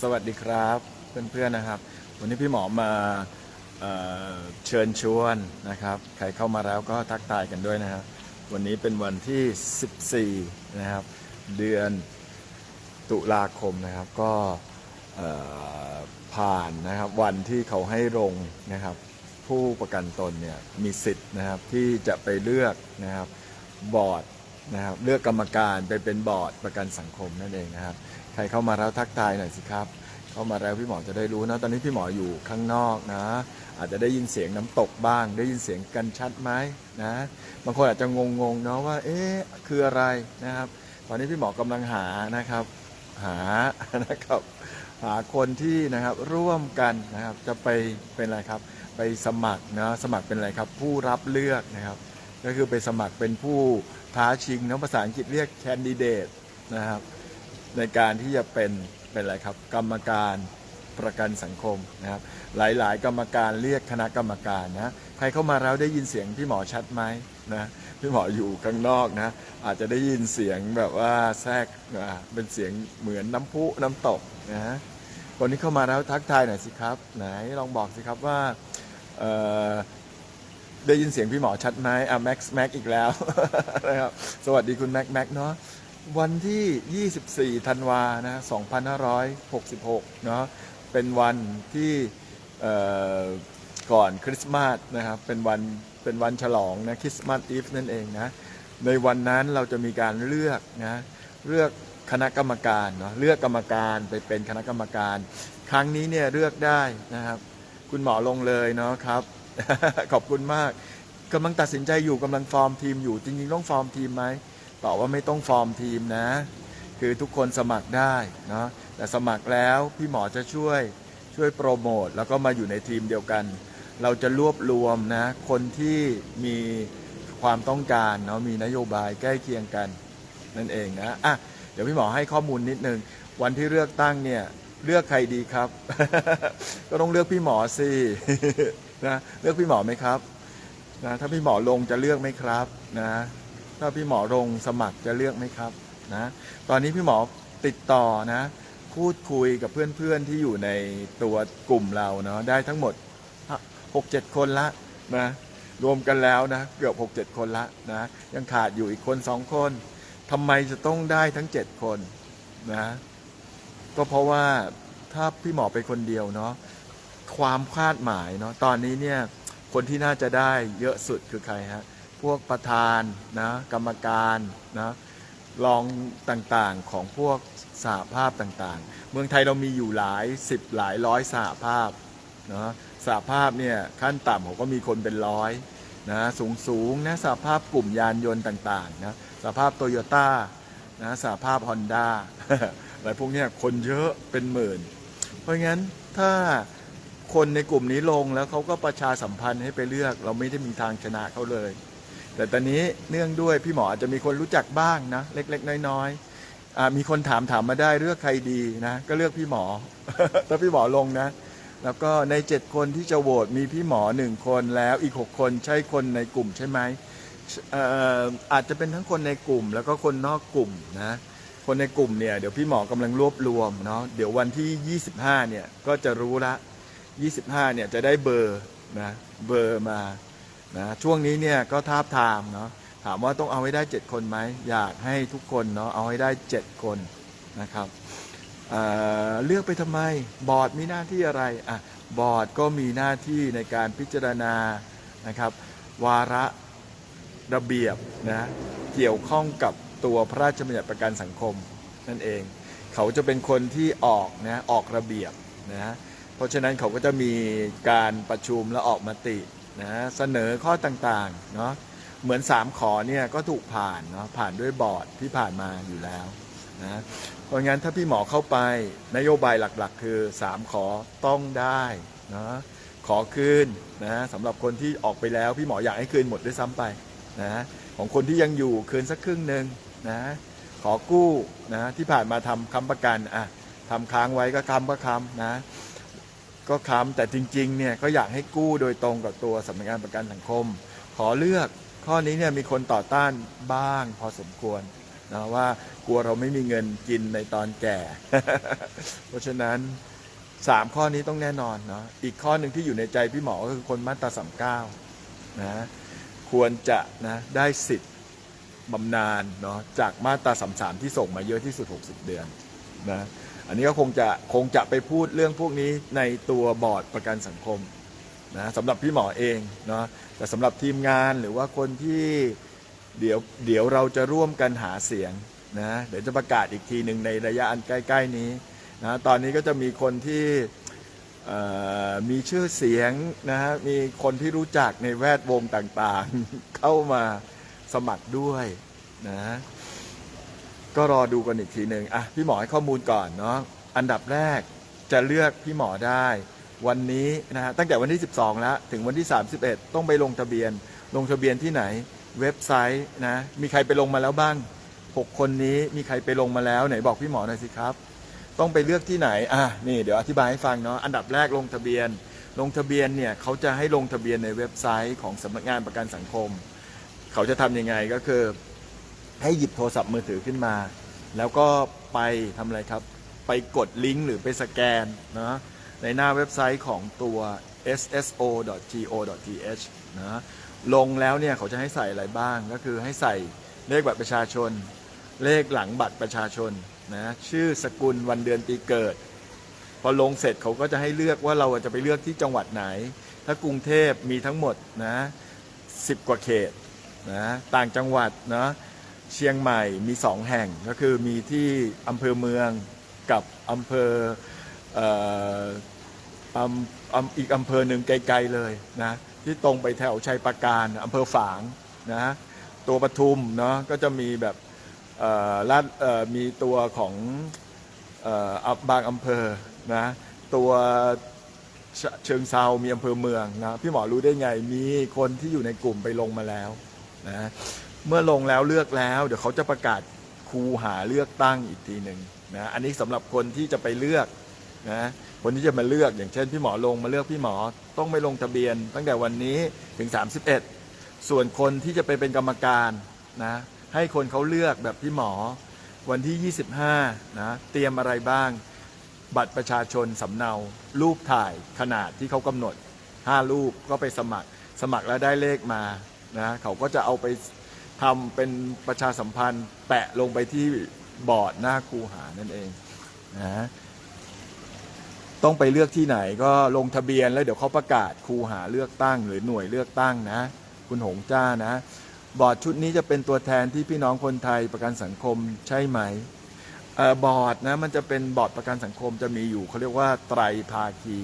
สวัสดีครับเพื่อนๆนะครับ วันนี้พี่หมอมาเอเชิญชวนนะครับ ใครเข้ามาแล้วก็ทักทายกันด้วยนะครับวันนี้เป็นวันที่ 14 นะครับ เดือนตุลาคมนะครับก็ผ่านนะครับวันที่เขาให้ลงนะครับ ผู้ประกันตนเนี่ยมีสิทธิ์นะครับที่จะไปเลือกนะครับบอร์ดนะครับเลือกกรรมการไปเป็นบอร์ดประกันสังคมนั่นเองนะครับ ใครเข้ามาแล้วทักทายหน่อยสิครับ เข้ามาแล้วพี่หมอจะได้รู้นะ ตอนนี้พี่หมออยู่ข้างนอกนะ อาจจะได้ยินเสียงน้ำตกบ้าง ได้ยินเสียงกันชัดไหมนะ บางคนอาจจะงงๆเนาะว่า เอ๊ะ คืออะไรนะครับ ตอนนี้พี่หมอกำลังหานะครับ หา นะครับ หาคนที่นะครับร่วมกันนะครับ จะไปเป็นอะไรครับ ไปสมัครนะ สมัครเป็นอะไรครับ ผู้รับเลือกนะครับ ก็คือไปสมัครเป็นผู้ท้าชิงนะภาษาอังกฤษเรียกแคนดิเดตนะครับ ในการที่จะเป็นเป็นอะไรครับ กรรมการประกันสังคมนะครับ หลายๆ กรรมการเรียกคณะกรรมการนะใครเข้ามาแล้วได้ยินเสียงพี่หมอชัดไหมนะพี่หมออยู่ข้างนอกนะอาจจะได้ยินเสียงแบบว่าแทรกเป็นเสียงเหมือนน้ำพุน้ำตกนะคนที่เข้ามาแล้วทักทายหน่อยสิครับ ไหนลองบอกสิครับว่าได้ยินเสียงพี่หมอชัดไหมอะแม็กซ์แม็กอีกแล้วนะครับสวัสดีคุณแม็กแม็กเนาะ วันที่ 24 ธันวานะ2566 เนาะเป็นวันที่ก่อนคริสต์มาสนะครับ เป็นวัน เป็นวันฉลองนะคริสต์มาสอีฟนั่นเองนะ ในวันนั้นเราจะมีการเลือกนะ เลือกคณะกรรมการเนาะ เลือกกรรมการไปเป็นคณะกรรมการ ครั้งนี้เนี่ยเลือกได้นะครับ คุณหมอลงเลยเนาะครับ ขอบคุณมากกำลังตัดสินใจอยู่กำลังฟอร์มทีมอยู่ จริงๆต้องฟอร์มทีมไหม ตอบว่าไม่ต้องฟอร์มทีมนะ คือทุกคนสมัครได้เนาะแต่สมัครแล้วพี่หมอจะช่วยช่วยโปรโมทแล้วก็มาอยู่ในทีมเดียวกัน เราจะรวบรวมนะคนที่มีความต้องการเนาะมีนโยบายใกล้เคียงกันนั่นเองนะอะเดี๋ยวพี่หมอให้ข้อมูลนิดนึง วันที่เลือกตั้งเนี่ยเลือกใครดีครับ ก็ต้องเลือกพี่หมอสินะเลือกพี่หมอไหมครับนะถ้าพี่หมอลงจะเลือกไหมครับนะ ถ้าพี่หมอลงสมัครจะเลือกไหมครับนะตอนนี้พี่หมอติดต่อนะพูดคุยกับเพื่อนๆที่อยู่ในตัวกลุ่มเราเนาะได้ทั้งหมดหกเจ็ดคนละนะรวมกันแล้วนะเกือบหกเจ็ดคนละนะยังขาดอยู่อีกคนสองคนทำไมจะต้องได้ทั้งเจ็ดคนนะก็เพราะว่าถ้าพี่หมอไปคนเดียวเนาะความคาดหมายเนาะตอนนี้เนี่ยคนที่น่าจะได้เยอะสุดคือใครฮะ พวกประธานนะกรรมการนะรองต่างๆของพวกสหภาพต่างๆ เมืองไทยเรามีอยู่หลายสิบหลายร้อยสหภาพนะสหภาพเนี่ยขั้นต่ำเขาก็มีคนเป็นร้อยนะสูงสูงๆนะสหภาพกลุ่มยานยนต์ต่างๆนะสหภาพโตโยต้านะสหภาพฮอนด้าอะไรพวกเนี้ยคนเยอะเป็นหมื่น เพราะงั้นถ้าคนในกลุ่มนี้ลงแล้วเขาก็ประชาสัมพันธ์ให้ไปเลือก เราไม่ได้มีทางชนะเขาเลย แต่ตอนนี้เนื่องด้วยพี่หมออาจจะมีคนรู้จักบ้างนะเล็ก ๆ น้อยๆมีคนถามถามมาได้เลือกใครดีนะก็เลือกพี่หมอถ้าพี่หมอลงนะ แล้วก็ในเจ็ดคนที่จะโหวตมีพี่หมอหนึ่งคนแล้วอีกหกคนใช่คนในกลุ่มใช่ไหมอออาจจะเป็นทั้งคนในกลุ่ม แล้วก็คนนอกกลุ่มนะคนในกลุ่มเนี่ยเดี๋ยวพี่หมอกำลังรวบรวมเนาะเดี๋ยววันที่ 25เนี่ยก็จะรู้ละ 25เนี่ยจะได้เบอร์นะเบอร์มา นะช่วงนี้เนี่ยก็ทาบทามเนาะถามว่าต้องเอาให้ได้ 7 คนไหมอยากให้ทุกคนเนาะเอาให้ได้ 7 คนนะครับเเลือกไปทำไมบอร์ดมีหน้าที่อะไรอะบอร์ดก็มีหน้าที่ในการพิจารณานะครับ วาระระเบียบนะเกี่ยวข้องกับตัวพระราชบัญญัติประกันสังคมนั่นเอง เขาจะเป็นคนที่ออกนะออกระเบียบนะเพราะฉะนั้นเขาก็จะมีการประชุมและออกมติ นะเสนอข้อต่างๆเนาะเหมือน 3 ขอเนี่ยก็ถูกผ่านเนาะผ่านด้วยบอร์ดที่ผ่านมาอยู่แล้วนะเพราะงั้นถ้าพี่หมอเข้าไปนโยบายหลักๆ คือ 3 ขอต้องได้เนาะขอคืนนะสำหรับคนที่ออกไปแล้วพี่หมออยากให้คืนหมดด้วยซ้ำไปนะของคนที่ยังอยู่คืนสักครึ่งหนึ่งนะขอกู้นะที่ผ่านมาทำค้ำประกันอะทำค้างไว้ก็ค้ำก็ค้ำนะ ก็ค้ำแต่จริงๆเนี่ยก็อยากให้กู้โดยตรงกับตัวสำนักงานประกันสังคม ขอเลือกข้อนี้เนี่ยมีคนต่อต้านบ้างพอสมควรนะว่ากลัวเราไม่มีเงินกินในตอนแก่ เพราะฉะนั้นสามข้อนี้ต้องแน่นอนเนาะอีกข้อหนึ่งที่อยู่ในใจพี่หมอก็คือคนมาตราสามเก้านะควรจะนะได้สิทธิ์บำนาญเนาะจากมาตราสามสามที่ส่งมาเยอะที่สุด 60 เดือนนะ อันนี้ก็คงจะคงจะไปพูดเรื่องพวกนี้ในตัวบอร์ดประกันสังคมนะสำหรับพี่หมอเองเนาะแต่สำหรับทีมงานหรือว่าคนที่เดี๋ยวเดี๋ยวเราจะร่วมกันหาเสียงนะเดี๋ยวจะประกาศอีกทีหนึ่งในระยะอันใกล้ ๆ นี้นะตอนนี้ก็จะมีคนที่มีชื่อเสียงนะฮะมีคนที่รู้จักในแวดวงต่างๆ เข้ามาสมัครด้วยนะ ก็รอดูกันอีกทีหนึ่งอะพี่หมอให้ข้อมูลก่อนเนาะอันดับแรกจะเลือกพี่หมอได้ วันนี้นะฮะตั้งแต่วันที่ 12 แล้ว ถึงวันที่ 31 ต้องไปลงทะเบียน ลงทะเบียนที่ไหนเว็บไซต์นะมีใครไปลงมาแล้วบ้าง 6 คนนี้มีใครไปลงมาแล้วไหนบอกพี่หมอหน่อยสิครับ ต้องไปเลือกที่ไหนอะนี่เดี๋ยวอธิบายให้ฟังเนาะอันดับแรกลงทะเบียน ลงทะเบียนเนี่ยเขาจะให้ลงทะเบียนในเว็บไซต์ของสำนักงานประกันสังคม เขาจะทำยังไงก็คือ ให้หยิบโทรศัพท์มือถือขึ้นมา แล้วก็ไปทำอะไรครับ ไปกดลิงก์หรือไปสแกนนะในหน้าเว็บไซต์ของตัว sso.go.th นะลงแล้วเนี่ยเขาจะให้ใส่อะไรบ้างก็คือให้ใส่เลขบัตรประชาชน เลขหลังบัตรประชาชนนะชื่อสกุลวันเดือนปีเกิด พอลงเสร็จเขาก็จะให้เลือกว่าเราจะไปเลือกที่จังหวัดไหน ถ้ากรุงเทพมีทั้งหมดนะสิบกว่าเขตนะต่างจังหวัดนะ เชียงใหม่มีสองแห่งก็คือมีที่อำเภอเมืองกับอำเภอเอ่ออำอำอีกอำเภอหนึ่งไกลๆเลยนะที่ตรงไปแถวชัยปราการอำเภอฝางนะตัวปทุมเนาะก็จะมีแบบลาดมีตัวของอ่ออะบางอำเภอนะตัวเชเชิงเซามีอำเภอเมืองนะพี่หมอรู้ได้ไงมีคนที่อยู่ในกลุ่มไปลงมาแล้วนะ เมื่อลงแล้วเลือกแล้ว เดี๋ยวเขาจะประกาศคูหาเลือกตั้งอีกทีหนึ่งนะอันนี้สำหรับคนที่จะไปเลือกนะคนที่จะมาเลือกอย่างเช่น พี่หมอลงมาเลือกพี่หมอต้องไปลงทะเบียน ตั้งแต่วันนี้ถึง 31 ส่วนคนที่จะไปเป็นกรรมการนะให้คนเขาเลือกแบบพี่หมอวันที่ 25นะเตรียมอะไรบ้าง บัตรประชาชนสำเนา รูปถ่ายขนาดที่เขากำหนด 5 รูปก็ไปสมัครสมัครแล้วได้เลขมานะเขาก็จะเอาไป ทำเป็นประชาสัมพันธ์แปะลงไปที่บอร์ดหน้าคูหานั่นเองนะต้องไปเลือกที่ไหนก็ลงทะเบียนแล้วเดี๋ยวเขาประกาศคูหาเลือกตั้งหรือหน่วยเลือกตั้งนะ คุณหงจ้านะ บอร์ดชุดนี้จะเป็นตัวแทนที่พี่น้องคนไทยประกันสังคมใช่ไหมเออบอร์ดนะมันจะเป็นบอร์ดประกันสังคมจะมีอยู่เขาเรียกว่าไตรภาคี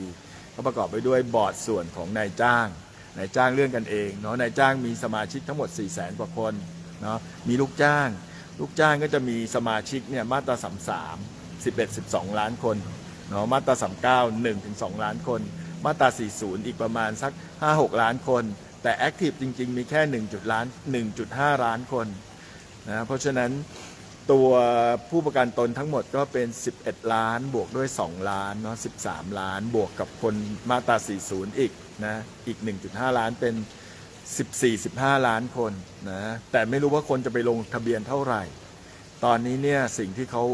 ก็ประกอบไปด้วยบอร์ดส่วนของนายจ้าง นายจ้างเรื่องกันเองเนาะนายจ้างมีสมาชิกทั้งหมด 4 0 0แสนกว่าคนเนาะมีลูกจ้าง ลูกจ้างก็จะมีสมาชิกเนี่ยมาตรา33 11 12 ล้านคนเนาะมาตรา39 1ถึง2ล้านคน มาตรา40 อีกประมาณสัก 5-6 ล้านคน แต่แอคทีฟจริง ๆ มีแค่1จุดล้าน1.5 ล้านคนนะเพราะฉะนั้น ตัวผู้ประกันตนทั้งหมดก็เป็น 11 ล้านบวกด้วย 2 ล้านเนาะ13 ล้านบวกกับคนมาตรา 40 อีกนะอีก 1.5 ล้านเป็น 14-15 ล้านคนนะแต่ไม่รู้ว่าคนจะไปลงทะเบียนเท่าไหร่ ตอนนี้เนี่ยสิ่งที่เขา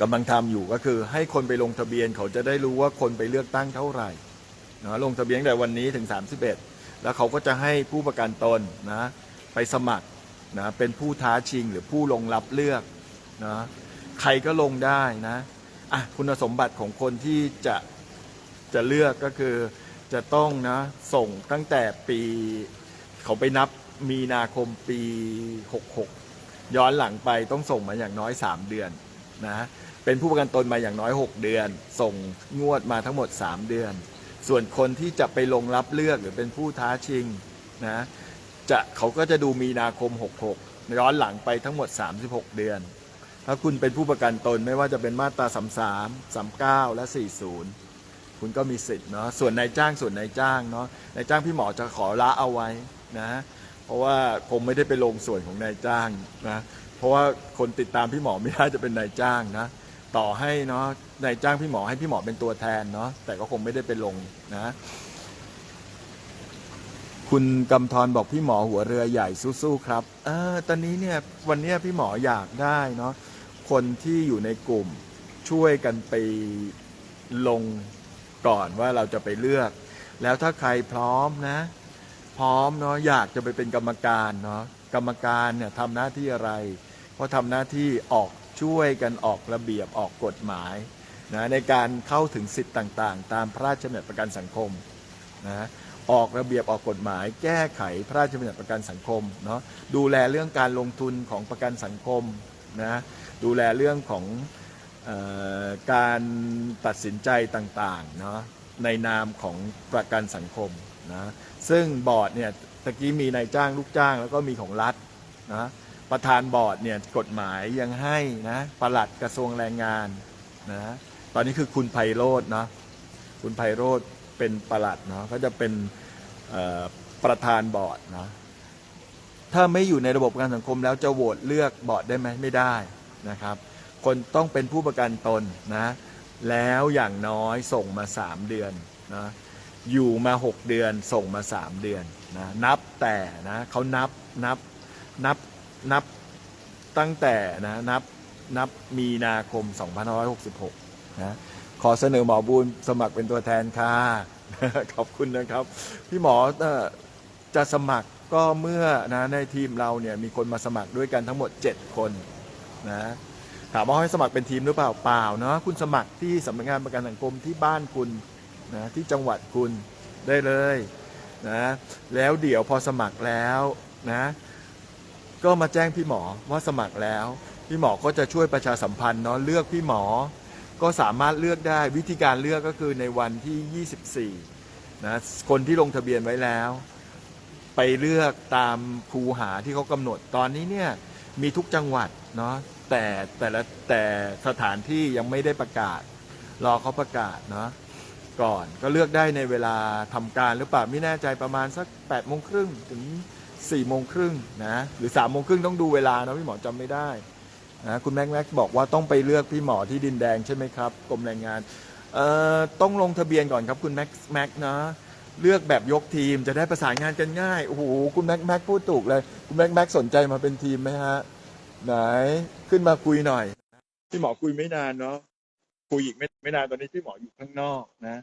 กำลังทำอยู่ก็คือให้คนไปลงทะเบียนเขาจะได้รู้ว่าคนไปเลือกตั้งเท่าไหร่นะลงทะเบียนแต่วันนี้ถึง 31 แล้วเขาก็จะให้ผู้ประกันตนนะไปสมัคร นะเป็นผู้ท้าชิงหรือผู้ลงรับเลือกนะใครก็ลงได้นะอะคุณสมบัติของคนที่จะจะเลือกก็คือจะต้องนะส่งตั้งแต่ปีเขาไปนับมีนาคมปี 66 ย้อนหลังไปต้องส่งมาอย่างน้อย 3 เดือนนะเป็นผู้ประกันตนมาอย่างน้อย 6 เดือน ส่งงวดมาทั้งหมด 3 เดือน ส่วนคนที่จะไปลงรับเลือกหรือเป็นผู้ท้าชิงนะ จะเขาก็จะดูมีนาคม 66 ย้อนหลังไปทั้งหมด 36 เดือน ถ้าคุณเป็นผู้ประกันตนไม่ว่าจะเป็นมาตรา 33 39 และ 40 คุณก็มีสิทธิ์เนาะส่วนนายจ้างส่วนนายจ้างเนาะนายจ้างพี่หมอจะขอละเอาไว้นะเพราะว่าคงไม่ได้ไปลงส่วนของนายจ้างนะเพราะว่าคนติดตามพี่หมอไม่ได้จะเป็นนายจ้างนะต่อให้เนาะนายจ้างพี่หมอให้พี่หมอเป็นตัวแทนเนาะแต่ก็คงไม่ได้ไปลงนะ คุณกำธรบอกพี่หมอหัวเรือใหญ่สู้ๆครับเออตอนนี้เนี่ยวันนี้พี่หมออยากได้เนาะคนที่อยู่ในกลุ่มช่วยกันไปลงก่อนว่าเราจะไปเลือก แล้วถ้าใครพร้อมนะ พร้อมเนาะอยากจะไปเป็นกรรมการเนาะกรรมการเนี่ยทำหน้าที่อะไรเพราะทำหน้าที่ออกช่วยกันออกระเบียบออกกฎหมายนะในการเข้าถึงสิทธิ์ต่างๆ ตามพระราชบัญญัติประกันสังคมนะ ออกระเบียบออกกฎหมาย แก้ไขพระราชบัญญัติประกันสังคมเนาะดูแลเรื่องการลงทุนของประกันสังคมนะดูแลเรื่องของออการตัดสินใจต่างๆเนาะในนามของประกันสังคมนะซึ่งบอร์ดเนี่ยตะกี้มีนายจ้างลูกจ้างแล้วก็มีของรัฐนะประธานบอร์ดเนี่ยกฎหมายยังให้นะประหลัดกระทรวงแรงงานนะตอนนี้คือคุณไพโรจน์เนาะคุณไพโรจน์ เป็นประหลัดเนาะเขาจะเป็นประธานบอร์ดเนาะถ้าไม่อยู่ในระบบกันสังคมแล้วจะโหวตเลือกบอร์ดได้ไหมไม่ได้นะครับ คนต้องเป็นผู้ประกันตนนะแล้วอย่างน้อยส่งมา 3 เดือนนะอยู่มา 6 เดือนส่งมา 3 เดือนนะนับแต่นะเขานับนับนับนับตั้งแต่นะนับนับมีนาคม 2566นะ ขอเสนอหมอบูลสมัครเป็นตัวแทนค่ะขอบคุณนะครับ พี่หมอเอ่อจะสมัครก็เมื่อนะในทีมเราเนี่ยมีคนมาสมัครด้วยกันทั้งหมด 7 คนนะถามว่าให้สมัครเป็นทีมหรือเปล่าเปล่าเนาะคุณสมัครที่สำนักงานประกันสังคมที่บ้านคุณนะที่จังหวัดคุณได้เลยนะแล้วเดี๋ยวพอสมัครแล้วนะก็มาแจ้งพี่หมอว่าสมัครแล้ว พี่หมอก็จะช่วยประชาสัมพันธ์เนาะเลือกพี่หมอ ก็สามารถเลือกได้วิธีการเลือกก็คือในวันที่ 24นะคนที่ลงทะเบียนไว้แล้ว ไปเลือกตามคูหาที่เขากำหนดตอนนี้เนี่ยมีทุกจังหวัดเนาะแต่แต่ละแต่สถานที่ยังไม่ได้ประกาศ รอเขาประกาศเนาะก่อนก็เลือกได้ในเวลาทำการหรือเปล่าไม่แน่ใจประมาณสัก8ปดโมงครึ่งถึง4ี่โมงครึ่งนะหรือ3ามโมงครึ่งต้องดูเวลานะพี่หมอจำไม่ได้ นะคุณแม็กแม็กบอกว่าต้องไปเลือกพี่หมอที่ดินแดงใช่ไหมครับกรมแรงงานเอ่อต้องลงทะเบียนก่อนครับคุณแม็กแม็กนะเลือกแบบยกทีมจะได้ประสานงานกันง่ายโอ้โหคุณแม็กแม็กพูดถูกเลย คุณแม็กแม็กสนใจมาเป็นทีมไหมฮะ ไหนขึ้นมาคุยหน่อย พี่หมอคุยไม่นานเนาะคุยอีกไม่ไม่นานตอนนี้พี่หมออยู่ข้างนอกนะ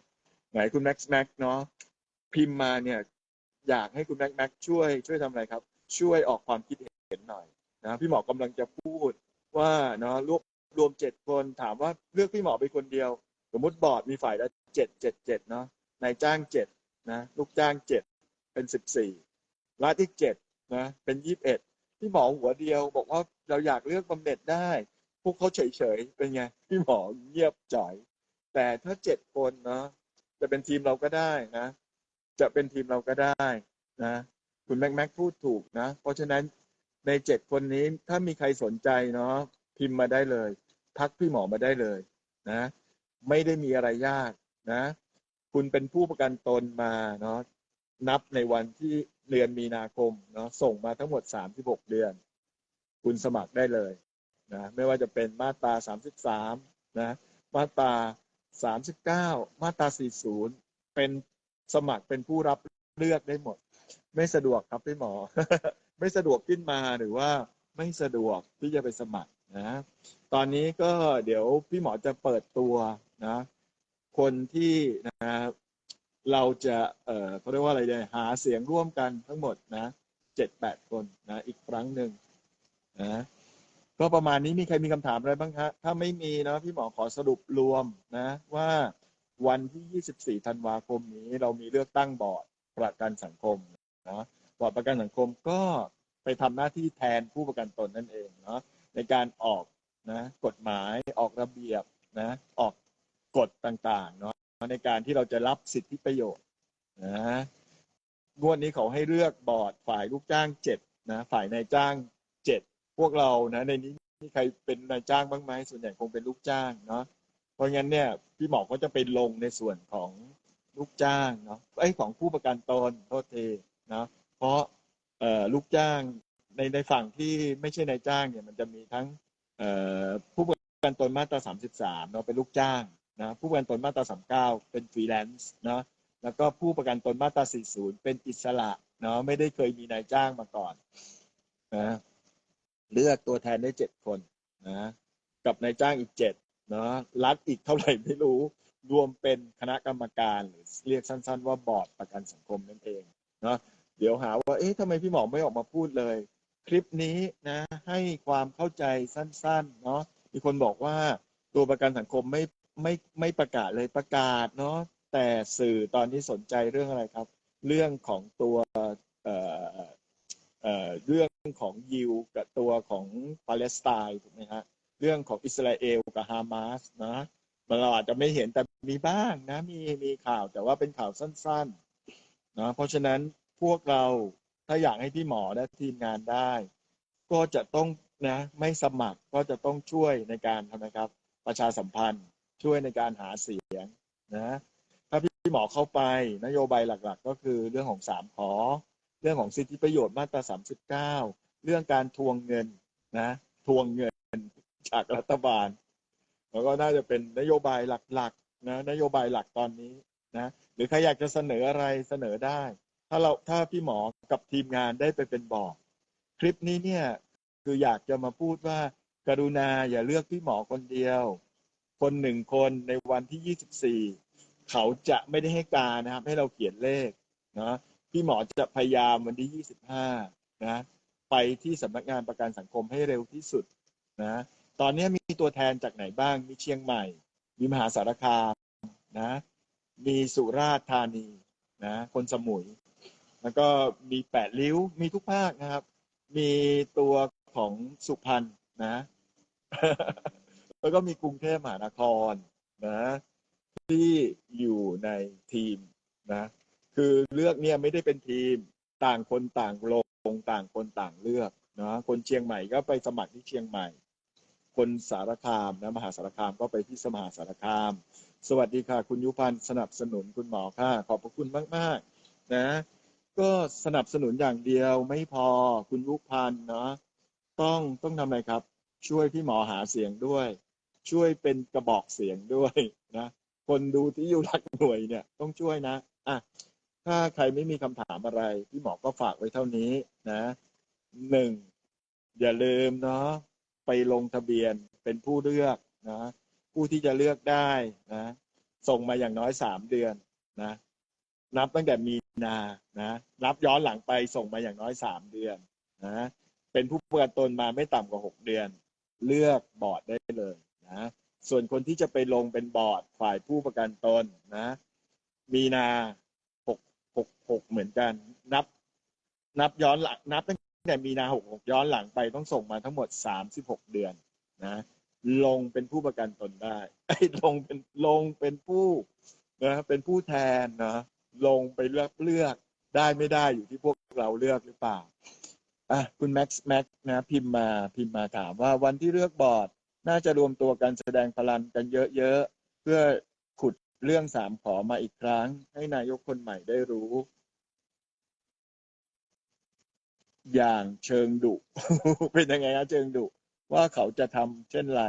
ไหนคุณแม็กแม็กเนาะพิมพ์มาเนี่ย อยากให้คุณแม็กแม็กช่วย ช่วยทำอะไรครับ ช่วยออกความคิดเห็นหน่อยนะพี่หมอกำลังจะพูด ว่าเนาะรวบรวมเจ็ดคนถามว่าเลือกพี่หมอไปคนเดียว สมมติบอร์ดมีฝ่ายละเจ็ดเจ็ดเจ็ดเนาะนายจ้างเจ็ดนะลูกจ้างเจ็ดเป็นสิบสี่รัฐที่เจ็ดนะเป็นยี่สิบเอ็ดพี่หมอหัวเดียวบอกว่าเราอยากเลือกบำเหน็จได้ พวกเขาเฉยๆเป็นไงพี่หมอเงียบจ่อย แต่ถ้าเจ็ดคนเนาะจะเป็นทีมเราก็ได้นะ จะเป็นทีมเราก็ได้นะ คุณแม็กแม็กพูดถูกนะ เพราะฉะนั้น ในเจ็ดคนนี้ถ้ามีใครสนใจเนาะพิมพ์มาได้เลย ทักพี่หมอมาได้เลยนะ ไม่ได้มีอะไรยากนะ คุณเป็นผู้ประกันตนมาเนาะนับในวันที่เดือนมีนาคมเนาะส่งมาทั้งหมด 36 เดือน คุณสมัครได้เลยนะไม่ว่าจะเป็นมาตรา 33 นะ มาตรา 39 มาตรา 40 เป็นสมัครเป็นผู้รับเลือกได้หมด ไม่สะดวกครับพี่หมอ ไม่สะดวกขึ้นมาหรือว่าไม่สะดวกที่จะไปสมัครนะตอนนี้ก็เดี๋ยวพี่หมอจะเปิดตัวนะคนที่นะเราจะเอ่อเขาเรียกว่าอะไรเนี่ยหาเสียงร่วมกันทั้งหมดนะเจ็ดแปดคนนะอีกครั้งหนึ่งนะก็ประมาณนี้มีใครมีคำถามอะไรบ้างคะถ้าไม่มีนะพี่หมอขอสรุปรวมนะว่าวันที่ 24 ธันวาคมนี้เรามีเลือกตั้งบอร์ดประกันสังคมนะ บอร์ดประกันสังคมก็ไปทำหน้าที่แทนผู้ประกันตนนั่นเองเนาะในการออกนะกฎหมายออกระเบียบนะออกกฎต่างๆเนาะในการที่เราจะรับสิทธิประโยชน์นะงวดนี้เขาให้เลือกบอร์ดฝ่ายลูกจ้างเจ็ดนะฝ่ายนายจ้างเจ็ดพวกเรานะในนี้มีใครเป็นนายจ้างบ้างไหมส่วนใหญ่คงเป็นลูกจ้างเนาะเพราะงั้นเนี่ยพี่หมอก็จะไปลงในส่วนของลูกจ้างเนาะไอ้ของผู้ประกันตนโทษทีเนาะ เพราะลูกจ้างในในฝั่งที่ไม่ใช่นายจ้างเนี่ยมันจะมีทั้งผู้ประกันตนมาตรา 33เนาะเป็นลูกจ้างนะผู้ประกันตนมาตรา 39 เป็นฟรีแลนซ์นะแล้วก็ผู้ประกันตนมาตรา 40 เป็นอิสระเนาะไม่ได้เคยมีนายจ้างมาก่อนนะเลือกตัวแทนได้เจ็ดคนนะกับนายจ้างอีกเจ็ดเนาะรัฐอีกเท่าไหร่ไม่รู้รวมเป็นคณะกรรมการหรือเรียกสั้น ๆ ว่าบอร์ดประกันสังคมนั่นเองเนาะ เดี๋ยวหาว่า เอ๊ะทำไมพี่หมอไม่ออกมาพูดเลย คลิปนี้นะ ให้ความเข้าใจสั้นๆ เนาะมีคนบอกว่าตัวประกันสังคมไม่ไม่ไม่ประกาศเลยประกาศเนาะแต่สื่อตอนนี้สนใจเรื่องอะไรครับ เรื่องของตัวเอ่อเอ่อเรื่องของยิวกับตัวของปาเลสไตน์ถูกไหมฮะเรื่องของอิสราเอลกับฮามาสนะเราอาจจะไม่เห็นแต่มีบ้างนะมีมีข่าวแต่ว่าเป็นข่าวสั้นๆนะเพราะฉะนั้น พวกเราถ้าอยากให้พี่หมอและทีมงานได้ ก็จะต้องนะไม่สมัครก็จะต้องช่วยในการทำนะครับ ประชาสัมพันธ์ช่วยในการหาเสียงนะถ้าพี่หมอเข้าไปนโยบายหลักๆ ก็คือเรื่องของสามขอเรื่องของสิทธิประโยชน์มาตราสามสิบเก้าเรื่องการทวงเงินนะทวงเงินจากรัฐบาล แล้วก็น่าจะเป็นนโยบายหลักๆนะนโยบายหลักตอนนี้นะหรือใครอยากจะเสนออะไรเสนอได้ ถ้าเราถ้าพี่หมอกับทีมงานได้ไปเป็นบอร์ดคลิปนี้เนี่ยคืออยากจะมาพูดว่า กรุณาอย่าเลือกพี่หมอคนเดียว คนหนึ่งคนในวันที่ 24 เขาจะไม่ได้ให้การนะครับ ให้เราเขียนเลขนะพี่หมอจะพยายามวันที่ 25 นะ ไปที่สำนักงานประกันสังคมให้เร็วที่สุดนะ ตอนนี้มีตัวแทนจากไหนบ้าง มีเชียงใหม่ มีมหาสารคามนะ มีสุราษฎร์ธานีนะ คนสมุย แล้วก็มีแปดริ้วมีทุกภาคนะครับ มีตัวของสุพรรณนะ แล้วก็มีกรุงเทพมหานครนะ ที่อยู่ในทีมนะ คือเลือกเนี่ยไม่ได้เป็นทีมต่างคนต่างลงต่างคนต่างเลือกนะคนเชียงใหม่ก็ไปสมัครที่เชียงใหม่ คนสารคามนะมหาสารคามก็ไปที่สมหาสารคาม สวัสดีค่ะ คุณยุพันธ์สนับสนุนคุณหมอค่ะ ขอบพระคุณมาก ๆ นะ ก็สนับสนุนอย่างเดียวไม่พอคุณยุพันเนาะต้องต้องทำอะไรครับ ช่วยพี่หมอหาเสียงด้วย ช่วยเป็นกระบอกเสียงด้วยนะคนดูที่อยู่หลักหน่วยเนี่ยต้องช่วยนะอะถ้าใครไม่มีคำถามอะไร พี่หมอก็ฝากไว้เท่านี้นะหนึ่งอย่าลืมเนาะไปลงทะเบียนเป็นผู้เลือกนะผู้ที่จะเลือกได้นะส่งมาอย่างน้อยสามเดือนนะ นับตั้งแต่มีนานะนับย้อนหลังไปส่งมาอย่างน้อยสามเดือนนะเป็นผู้ประกันตนมาไม่ต่ำกว่าหกเดือน เลือกบอร์ดได้เลยนะส่วนคนที่จะไปลงเป็นบอร์ดฝ่ายผู้ประกันตนนะ มีนาหกหกหกเหมือนกันนับ นับย้อนหลังนับตั้งแต่มีนาหกหกย้อนหลังไปต้องส่งมาทั้งหมดสามสิบหกเดือนนะลงเป็นผู้ประกันตนได้ไอ้ลงเป็นลงเป็นผู้นะเป็นผู้แทนนะ ลงไปเลือกเลือกได้ไม่ได้อยู่ที่พวกเราเลือกหรือเปล่าอะคุณแม็กซ์แม็กนะพิมพ์มาพิมพ์มาถามว่าวันที่เลือกบอร์ด น่าจะรวมตัวกันแสดงพลังกันเยอะๆ เพื่อขุดเรื่องสามขอมาอีกครั้ง ให้นายกคนใหม่ได้รู้ อย่างเชิงดุ เป็นยังไงฮะเชิงดุ ว่าเขาจะทำเช่นไร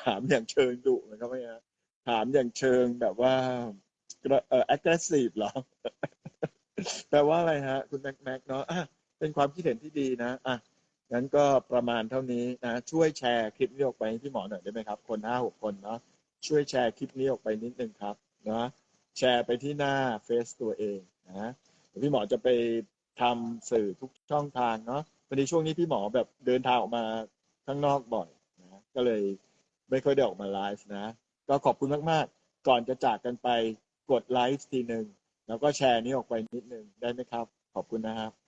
ถามอย่างเชิงดุนะครับไหมฮะถามอย่างเชิงแบบว่า เอ่อ aggressive เหรอ แปลว่าอะไรฮะ คุณแม็กแม็กเนาะอะเป็นความคิดเห็นที่ดีนะอะงั้นก็ประมาณเท่านี้นะช่วยแชร์คลิปนี้ออกไปให้พี่หมอหน่อยได้ไหมครับ คนห้าหกคนเนาะช่วยแชร์คลิปนี้ออกไปนิดนึงครับนะแชร์ไปที่หน้าเฟซตัวเองนะพี่หมอจะไปทำสื่อทุกช่องทางเนาะพอดีช่วงนี้พี่หมอแบบเดินทางออกมาข้างนอกบ่อยนะก็เลยไม่ค่อยได้ออกมาไลฟ์นะ ก็ขอบคุณมาก ๆ ก่อนจะจากกันไป ดไลค์ทีหนึ่งแล้วก็แชร์นี้ออกไปนิดนึงได้ไหมครับ ขอบคุณนะครับ